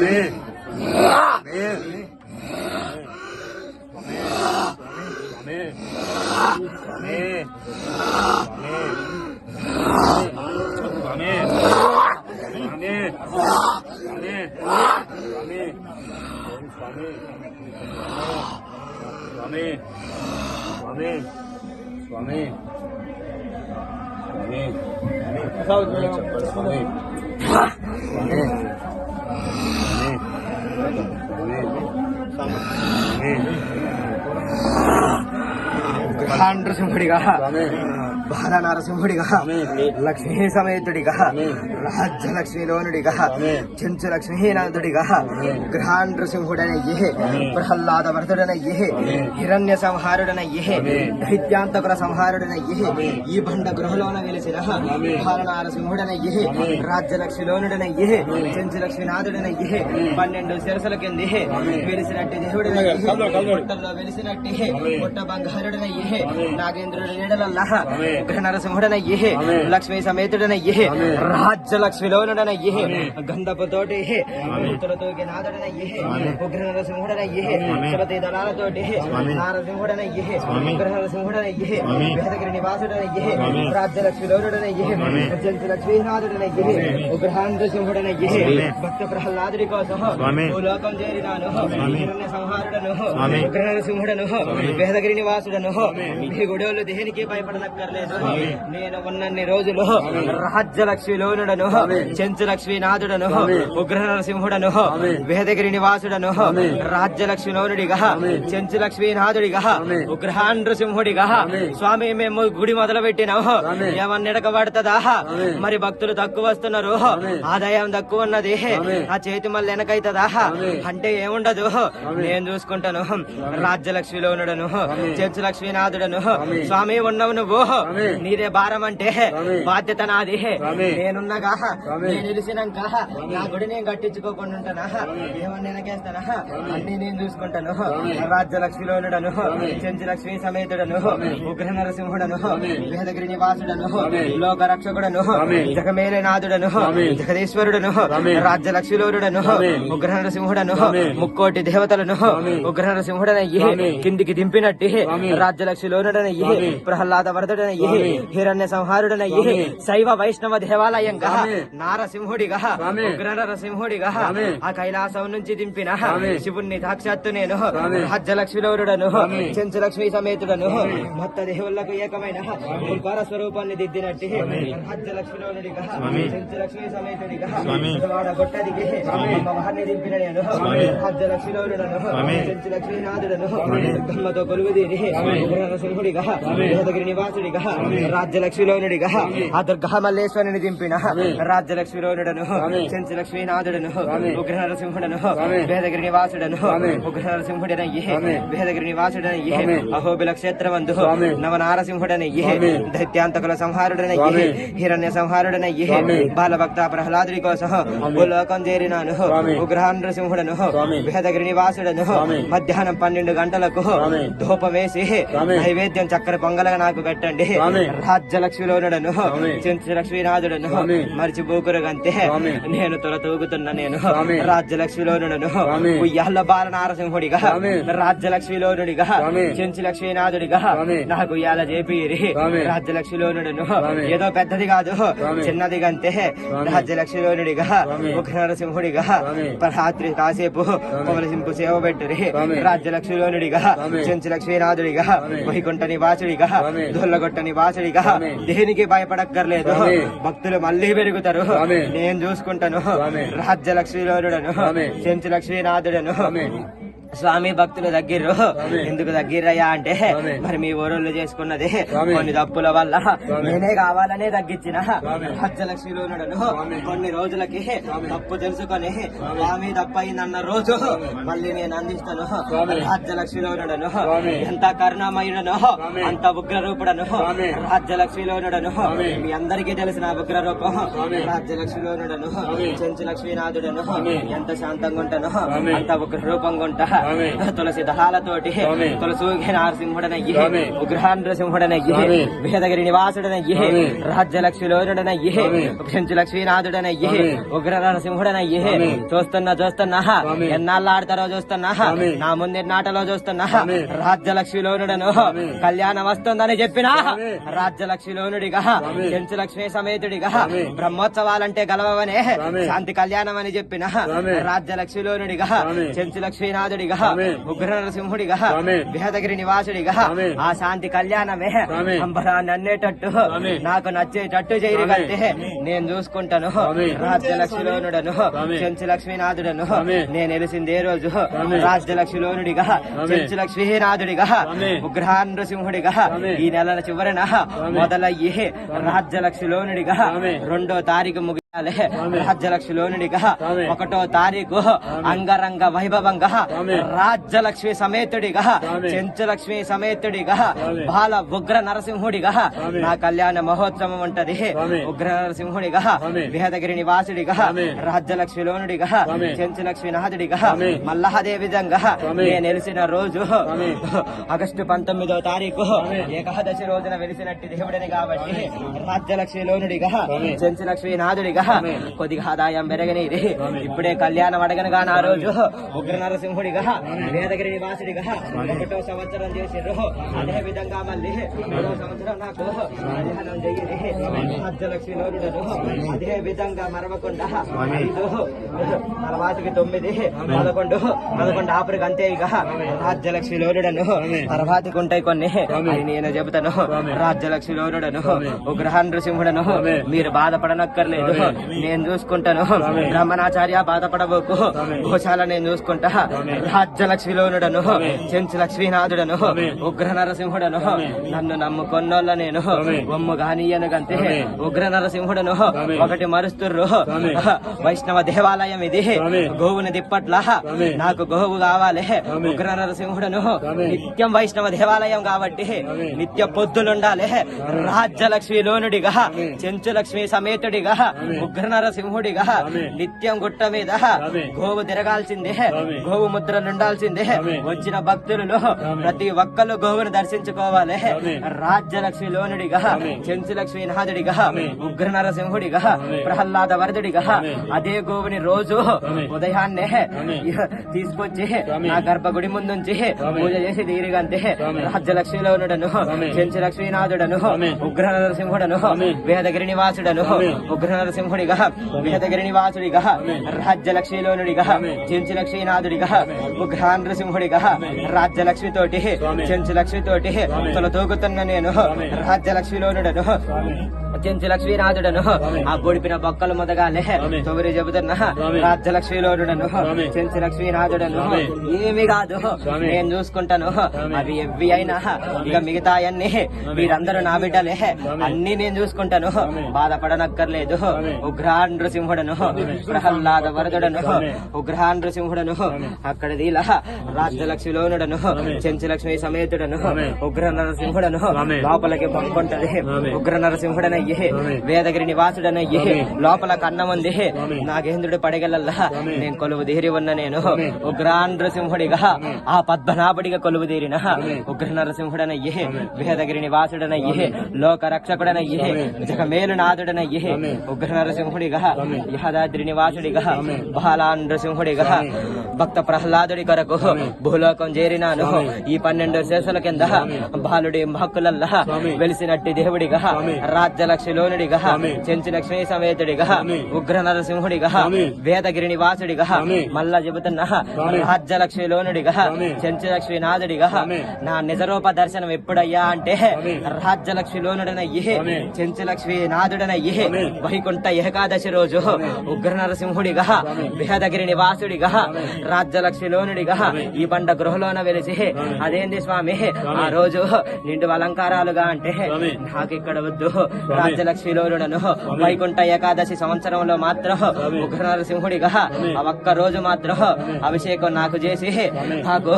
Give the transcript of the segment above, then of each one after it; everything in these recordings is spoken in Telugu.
아멘. 아멘. 아멘. 아멘. 아멘. 아멘. 아멘. स्वामी स्वामी स्वामी स्वामी காண்ற சும்படிக்கா బాల నరసింహుడిగా లక్ష్మీ సమేతుడిగా రాజ్యలక్ష్మీలోనుడిగా చెంచు లక్ష్మీనాథుడిగా గ్రహాన్ నృసింహుడనయ్యే ప్రహ్లాద వరదుడనయ్యే హిరణ్య సంహారుడనయ్యే దైత్యాంతకుల సంహారుడనయ్యే ఈ బండ గృహలోన వెలిసిన బాల నరసింహుడనయ్యే రాజ్యలక్ష్మిలోనుడనయ్యే చెంచు లక్ష్మీనాథుడనయ్యే పన్నెండు శిరసల కింది వెలిసినట్టు దేవుడనయ్యే వెలిసినట్టే పుట్ట బంగారుడనయ్యే నాగేంద్రుడి నీడలల్లా ग्रहणार संघटन ये लक्ष्मी समेत ये राज्य लक्ष्मी लोन ये गंधप तोटे उत्तर तो नादन ये उग्रहण संघटन ये सरते दलाल तोटे नार संघटन ये ग्रह संघटन ये भेदगिरी निवास ये राज्य लक्ष्मी लोन ये भक्त प्रहलादि कोसम जेरी नो संहारड़ो उग्रहण संघटन निवास नो गुडोल देह के నేను. ఉన్నన్ని రోజులు రాజ్య లక్ష్మిలోనుడను చెంచు లక్ష్మీనాథుడను ఉగ్ర నరసింహుడను వేదగిరి నివాసుడను రాజ్య లక్ష్మిలోనుడిగా చెంచు లక్ష్మీనాథుడిగా ఉగ్రహాన్ నృసింహుడిగా స్వామి. మేము గుడి మొదలు పెట్టినాం ఏమన్నా ఎడకబడుతుందా మరి భక్తులు తక్కువ వస్తున్నారు ఆదాయం తక్కువ ఉన్నది. ఆ చేతి మళ్ళీ వెనకైతుందా? అంటే ఏముండదు. నేను చూసుకుంటాను. రాజ్యలక్ష్మిలోనుడను చెంచు లక్ష్మీనాథుడను స్వామి ఉన్నవు నువ్వు. నీదే భారం అంటే బాధ్యత నాది నేనున్నగా నేను నిలిచినాక నా గుడి నేను కట్టించుకోకుండా ఉంటానా? ఏమన్నా వెనకేస్తానా? అన్ని నేను చూసుకుంటాను. రాజ్యలక్ష్మిలోనుడను చెంచు లక్ష్మీ సమేతుడను ఉగ్ర నరసింహుడను వేదగిరి నివాసుడను లోక రక్షకుడను జగమేలనాథుడను జగదీశ్వరుడను రాజ్యలక్ష్మిలోనుడను ఉగ్ర నరసింహుడను ముక్కోటి దేవతలను ఉగ్ర నరసింహుడనయ్యి కిందికి దింపినట్టి రాజ్యలక్ష్మిలోనుడనయ్యి ప్రహ్లాద వరదుడనయ్యి హిరణ్య సంహారుడనయ్యి శైవ వైష్ణవ దేవాలయంగా నారసింహుడిగా ఉగ్ర నరసింహుడిగా ఆ కైలాసం నుంచి దింపిన శివుణ్ణి సాక్షాత్తు నేను రాజ్యలక్ష్మిలోనుడను చెంచులక్ష్మి సమేతుడను మొత్త దేవుళ్ళకు ఏకమైన ఓంకార స్వరూపాన్ని దిద్దినట్టి రాజ్యలక్ష్మిలోనుడిగా చెంచులక్ష్మి సమేతుడిగా గొట్టదిగి అమ్మవారిని దింపిన నేను రాజ్యలక్ష్మిలోనుడను చెంచులక్ష్మీనాథుడను దుర్గమ్మతో కొలువు తీరి నరసింహుడిగా వేదగిరి నివాసుడిగా రాజ్యలక్ష్మిలోనుడిగా. ఆ దుర్గా మల్లేశ్వరుని దింపిన రాజ్యలక్ష్మిలోనుడను చెంచు లక్ష్మీనాథుడను ఉగ్ర నరసింహుడను వేదగిరి నివాసుడను ఉగ్ర నరసింహుడనయ్యి వేదగిరి నివాసుడనయ్యి అహోబిల క్షేత్రవందు నవ నారసింహుడనయ్యి దైత్యాంతకుల సంహారుడనయ్యి హిరణ్య సంహారుడనయ్యి బాలభక్త ప్రహ్లాదుడి కోసం భూలోకం చేరినాను ఉగ్ర నరసింహుడను వేదగిరి నివాసుడను మధ్యాహ్నం పన్నెండు గంటలకు ధూపం వేసి నైవేద్యం చక్కెర పొంగలగా నాకు పెట్టండి. राज्यलक्ष्मीनाथुड़ मरचिपोकुरे राज्यलक्ष्मीलोल बाल नारिंहड़ राज्यलक्ष्मीलोलक्ष्मीनाथुड़ राज्यलक्ष्मीलोलोदी का राज्यलक्ष्मीलोल मुख नरसिंहड़ प्रभा का कमल सिंह सेव बेटर राज्यलक्ष्मीलोल चंच लक्ष्मीनाथुड़ वैकुंठ निवास నివాసుడిగా దేనికి భయపడక్కర్లేదు. భక్తులు మళ్ళీ పెరుగుతారు. నేను చూసుకుంటాను. రాజ్యలక్ష్మీలోనుడను. చెంచు లక్ష్మీనాథుడను స్వామి భక్తుల దగ్గర ఎందుకు దగ్గరయ్యా అంటే మరి మీ ఊరోళ్ళు చేసుకున్నది కొన్ని తప్పుల వల్ల. నేనే కావాలనే తగ్గించిన. రాజ్యలక్ష్మిలోనుడను కొన్ని రోజులకి తప్పు తెలుసుకొని స్వామి. తప్పయిందన్న రోజు మళ్ళీ నేను అందిస్తాను రాజ్యలక్ష్మిలోనుడను ఎంత కరుణామయుడను అంత ఉగ్ర రూపుడను రాజ్యలక్ష్మిలోనుడను మీ అందరికీ తెలిసిన ఉగ్ర రూపం రాజ్యలక్ష్మిలోనుడను చెంచు లక్ష్మీనాథుడను ఎంత శాంతంగా ఉంటాను అంత ఉగ్ర రూపంగా ఉంటా. తులసి దళాలతోటి. తులసూగి నరసింహుడనయ్యి స్వామి. ఉగ్రహాంధ్రసింహుడనయ్యి స్వామి. వేదగిరి నివాసుడనయ్యి. రాజ్యలక్ష్మిలోనుడనయ్యి. చెంచు లక్ష్మీనాథుడనయ్యి. ఉగ్ర నరసింహుడనయ్యి. చూస్తున్నా చూస్తున్నా. ఎన్నాళ్ళు ఆడతారో చూస్తున్నా. నా ముందు నాటలో చూస్తున్నా. రాజ్యలక్ష్మిలోనుడను. కళ్యాణం వస్తుందని చెప్పినా. రాజ్యలక్ష్మిలోనుడిగా. చెంచు లక్ష్మీ సమేతుడిగా. బ్రహ్మోత్సవాలంటే గలవనే. శాంతి కళ్యాణం అని చెప్పిన. రాజ్యలక్ష్మిలోనుడిగా. చెంచు లక్ష్మీనాథుడిగా స్వామి. ఉగ్ర నరసింహుడిగా. వేదగిరి నివాసుడిగా. ఆ శాంతి కళ్యాణమే. అంబరాన్ని అన్నేటట్టు. నాకు నచ్చేటట్టు చేయగలితే నేను చూసుకుంటాను. రాజ్యలక్ష్మిలోనుడను. చెంచు లక్ష్మీనాథుడను. నేను వెలిసింది ఏ రోజు. రాజ్యలక్ష్మిలోనుడిగా. చెంచు లక్ష్మీనాథుడిగా. ఉగ్రహానృసింహుడిగా. ఈ నెల చివరన. మొదలయ్యి రాజ్యలక్ష్మిలోనుడిగా. రెండో తారీఖు. రాజ్యలక్ష్మిలోనుడిగా. ఒకటో తారీఖు అంగరంగ వైభవంగా. రాజ్యలక్ష్మి సమేతుడిగా. చెంచులక్ష్మి సమేతుడిగా. బాల ఉగ్ర నరసింహుడిగా. నా కళ్యాణ మహోత్సవం ఉంటది. ఉగ్ర నరసింహుడిగా. వేదగిరి నివాసుడిగా. రాజ్యలక్ష్మిలోనుడిగా. చెంచులక్ష్మి నాథుడిగా అదే విధంగా. నేను వెలిసిన రోజు. ఆగస్టు పంతొమ్మిదో తారీఖు. ఏకాదశి రోజున వెలిసినట్టు దేవుడిని కాబట్టి రాజ్యలక్ష్మిలోనుడిగా. చెంచులక్ష్మి నాథుడిగా స్వామి. కొద్దిగా ఆదాయం పెరగనిది ఇప్పుడే కళ్యాణం అడగనగా నా రోజు. ఉగ్ర నరసింహుడిగా వేదగిరి నివాసుడిగా ఒకటో సంవత్సరం చేసిర్రు. అదే విధంగా మళ్ళీ మూడో సంవత్సరం నాకు కళ్యాణం అదే విధంగా మరవకుండా ఐదు తర్వాతకి తొమ్మిది పదకొండు పదకొండు ఆపరికి అంతే ఇక. రాజ్యలక్ష్మి లోరుడను తర్వాతకి ఉంటాయి కొన్ని. నేను చెబుతాను. రాజ్యలక్ష్మి లోరుడను ఉగ్రహ నృసింహుడను మీరు బాధపడనక్కర్లేదు. నేను చూసుకుంటాను. బ్రహ్మణాచార్య బాధపడబోకు. గోశాల నేను చూసుకుంటా. రాజ్యలక్ష్మి లోనుడను చెంచు లక్ష్మీనాథుడను ఉగ్ర నరసింహుడను నన్ను నమ్ముకొన్నోళ్ళ నేను. ఒమ్ము గానియను గంతే ఉగ్ర నరసింహుడను ఒకటి మరుస్తుర్రు. వైష్ణవ దేవాలయం ఇది. గోవుని దిప్పట్ల. నాకు గోవు కావాలి. ఉగ్ర నరసింహుడను నిత్యం వైష్ణవ దేవాలయం కాబట్టి నిత్య పొద్దులుండాలి. రాజ్యలక్ష్మి లోనుడిగా. చెంచు లక్ష్మి సమేతుడిగా. ఉగ్ర నరసింహుడిగా నిత్యం గుట్ట మీద గోవు తిరగాల్సిందే గోవు ముద్రలుండాల్సిందే వచ్చిన భక్తులలో ప్రతి ఒక్కరు గోవును దర్శించుకోవాలి. రాజ్యలక్ష్మి లోనుడిగా చెంచు లక్ష్మి నాథుడిగా ఉగ్ర నరసింహుడిగా ప్రహ్లాద వరదుడిగా అదే గోవుని రోజు ఉదయాన్నే తీసుకొచ్చి నా గర్భగుడి ముందుంచి పూజ చేసి తీరిగంతే రాజ్యలక్ష్మి లోనుడను చెంచు లక్ష్మీనాథుడను ఉగ్ర నరసింహుడను వేదగిరి నివాసుడను ఉగ్ర నరసింహుడిగా వేదగిరి నివాసుడిగా రాజ్యలక్ష్మి లోనుడిగా చెంచు లక్ష్మీనాథుడిగా ఉగ్ర నరసింహుడిగా రాజ్యలక్ష్మి తోటి చెంచు తొలతూగుతున్న నేను రాజ్యలక్ష్మి లోనుడను లక్ష్మీనాథుడను ఆ బొడిపిన బొక్కలు మొదగాలే. తొమ్మిది చెబుతున్నా. రాజ్యలక్ష్మీలోనుడను. చెంచు లక్ష్మీనాథుడను ఏమి కాదు. నేను చూసుకుంటాను. అవి ఎవ్వి అయినా ఇక మిగతా అన్ని మీరందరూ నా బిడ్డలే. అన్ని నేను చూసుకుంటాను. బాధపడనక్కర్లేదు. ఉగ్రా నృసింహుడను ప్రహ్లాద వరదుడను ఉగ్రా నృసింహుడను అక్కడ దీల రాజ్యలక్ష్మిలోనుడను. చెంచు లక్ష్మి సమేతుడను. ఉగ్ర నరసింహుడను లోపలికి పంపుంటది. ఉగ్ర నరసింహుడనయ్యి వేదగిరి నివాసుడనయ్యి. లోపల కన్నం ఉంది. నాగేంద్రుడు పడగలల్లా. నేను కొలువు తీరి ఉన్న నేను. ఉగ్ర నరసింహుడిగా ఆ పద్మనాభుడిగా కొలువు తీరిన ఉగ్ర నరసింహుడనయ్యి వేదగిరి నివాసుడనయ్యి. లోక రక్షకుడనయ్యి జగమేలు నాథుడనయ్యి ఉగ్ర నరసింహుడిగా యహదాద్రి నివాసుడిగా బాలా నరసింహుడిగా భక్త ప్రహ్లాదుడి కొరకు భూలోకం చేరినాను. ఈ పన్నెండు శేషుల కింద బాలుడి హక్కులల్లా వెలిసినట్టి దేవుడిగా రాజ్యలక్ష్మిలోనుడిగా చెంచు లక్ష్మీ సమేతుడిగా ఉగ్ర నరసింహుడిగా వేదగిరి నివాసుడిగా మళ్ళా చెబుతున్నా రాజ్యలక్ష్మిలోనుడిగా చెంచు లక్ష్మీనాథుడిగా నా నిజరూప దర్శనం ఎప్పుడయ్యా అంటే రాజ్యలక్ష్మిలోనుడనయ్యి చెంచు లక్ష్మీ నాథుడనయ్యి వైకుంఠ ఏకాదశి రోజు ఉగ్ర నరసింహుడిగా వేదగిరి నివాసుడిగా రాజ్యలక్ష్మిలోనుడిగా ఈ బండ గృహలోన వెలిసి అదేంది స్వామి? ఆ రోజు నిండు అలంకారాలుగా అంటే నాకు ఇక్కడ వద్దు. రాజ్యలక్ష్మిలోనుడను వైకుంఠ ఏకాదశి సంవత్సరంలో మాత్రం ఉగ్ర నరసింహుడిగా ఆ ఒక్క రోజు మాత్రం అభిషేకం నాకు చేసి నాకు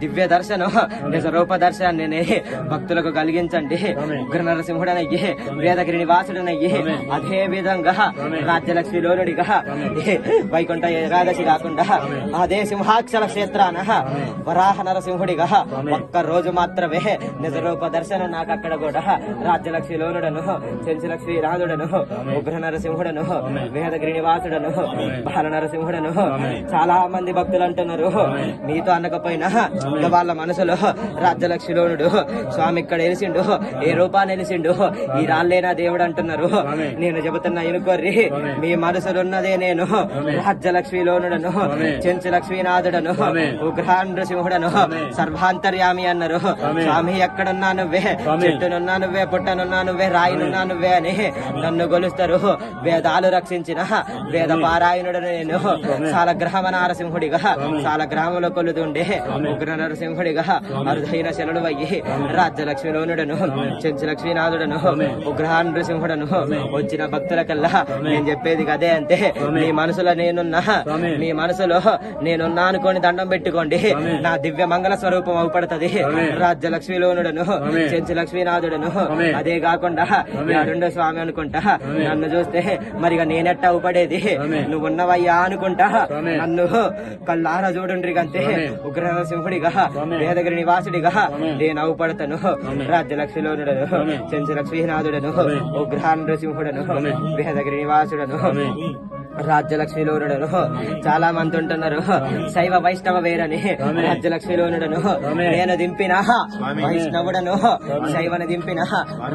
దివ్య దర్శనం నిజ రూప దర్శనాన్ని నేను భక్తులకు కలిగించండి. ఉగ్ర నరసింహుడనయ్యి వేదగిరి నివాసుడనయ్యి అదే విధంగా రాజ్యలక్ష్మి లోనుడిగా వైకుంఠ ఏకాదశి కాకుండా అదే సింహాక్షర క్షేత్రాన వరాహ నరసింహుడిగా ఒక్క రోజు మాత్రమే నిజ రూప దర్శనం నాకు అక్కడ కూడా రాజ్యలక్ష్మి లోనుడను చెంచులక్ష్మి రాధుడను ఉగ్ర నరసింహుడను వేదగిరి నివాసుడను బాల నరసింహుడను. చాలా మంది భక్తులు అంటున్నారు. మీతో అనకపోయినా వాళ్ళ మనసులో రాజ్యలక్ష్మిలోనుడు స్వామి ఇక్కడ వెలిసిండు ఏ రూపాన్ని వెలిసిండు ఈ రాళ్ళేనా దేవుడు అంటున్నారు. నేను చెబుతున్నా ఎనుకోర్రి మీ మనసులో ఉన్నదే నేను రాజ్యలక్ష్మిలోనుడను చెంచు లక్ష్మీనాథుడను ఉగ్రహాన్ నృసింహుడను సర్వాంతర్యామి అన్నారు. స్వామి ఎక్కడున్నా నువ్వే చెట్టునున్నా నువ్వే పుట్టనున్నా నువ్వే రాయినున్నా నువ్వే అని నన్ను గొలుస్తారు. వేదాలు రక్షించిన వేద పారాయణుడను నేను. చాలా గ్రహమ నారసింహుడిగా చాలా గ్రామంలో కొలుతుండే ఉగ్ర నరసింహుడిగా అరుదైన శనుడు అయ్యి రాజ్యలక్ష్మిలోనుడను చెంచు లక్ష్మీనాథుడను ఉగ్రహాన్ నృసింహుడను వచ్చిన భక్తులకల్లా నేను చెప్పేది అదే అంతే మీ మనసులో నేనున్నా మీ మనసులో నేనున్నా అనుకోని దండం పెట్టుకోండి. నా దివ్య మంగళ స్వరూపం అవుపడుతుంది. రాజ్యలక్ష్మిలోనుడను చెంచు లక్ష్మీనాథుడను అదే కాకుండా నా రెండో స్వామి అనుకుంటా. నన్ను చూస్తే మరిగా నేనెట్ట అవుపడేది నువ్వు ఉన్నవయ్యా అనుకుంటా. నన్ను కళ్ళారా చూడుండ్రి అంతే ఉగ్ర నరసింహుడిగా వేదగిరి నివాసుడిగా నేను అవుపడతాను రాజ్యలక్ష్మిలోనుడను చెంచు లక్ష్మీనాథుడను ఉగ్ర నరసింహుడను వేదగిరి నివాసుడను. రాజ్యలక్ష్మిలోనుడను చాలా మంది ఉంటున్నారు. శైవ వైష్ణవ వేరని రాజ్యలక్ష్మిలోనుడను నేను దింపిన వైష్ణవుడను. శైవను దింపిన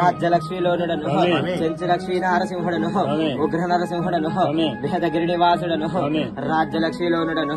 రాజ్యలక్ష్మిలోనుడను చెంచు లక్ష్మీ నరసింహుడను. ఉగ్ర నరసింహుడను వేదగిరి నివాసుడను రాజ్యలక్ష్మిలోనుడను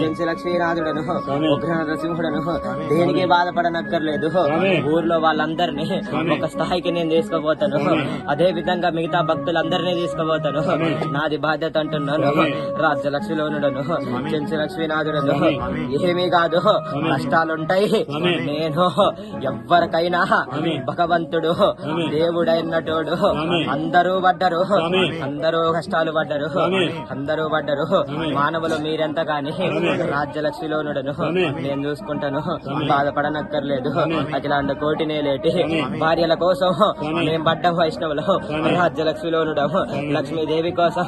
చెంచు లక్ష్మీనాథుడను ఉగ్ర నరసింహుడను దేనికి బాధపడనక్కర్లేదు. ఊర్లో వాళ్ళందరినీ ఒక స్థాయికి నేను తీసుకుపోతాను. అదే విధంగా మిగతా భక్తులందరినీ తీసుకుపోతాను. నాది బాధ్యత అంటున్నాను. రాజ్యలక్ష్మిలోనుడను చెంచు లక్ష్మీనాథుడను ఏమీ కాదు. కష్టాలుంటాయి. నేను ఎవ్వరికైనా భగవంతుడు దేవుడైనటోడు. అందరూ పడ్డరు. అందరూ కష్టాలు పడ్డరు. అందరూ పడ్డరు. మానవులు మీరెంత గాని రాజ్యలక్ష్మిలోనుడను నేను చూసుకుంటాను. బాధపడనక్కర్లేదు. అఖిలాండ కోటినే లేటి భార్యల కోసం మేము పడ్డం వైష్ణవులు. రాజ్యలక్ష్మిలోనుడము లక్ష్మీదేవి కోసం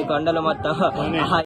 ఏడు కొండలు మొత్తం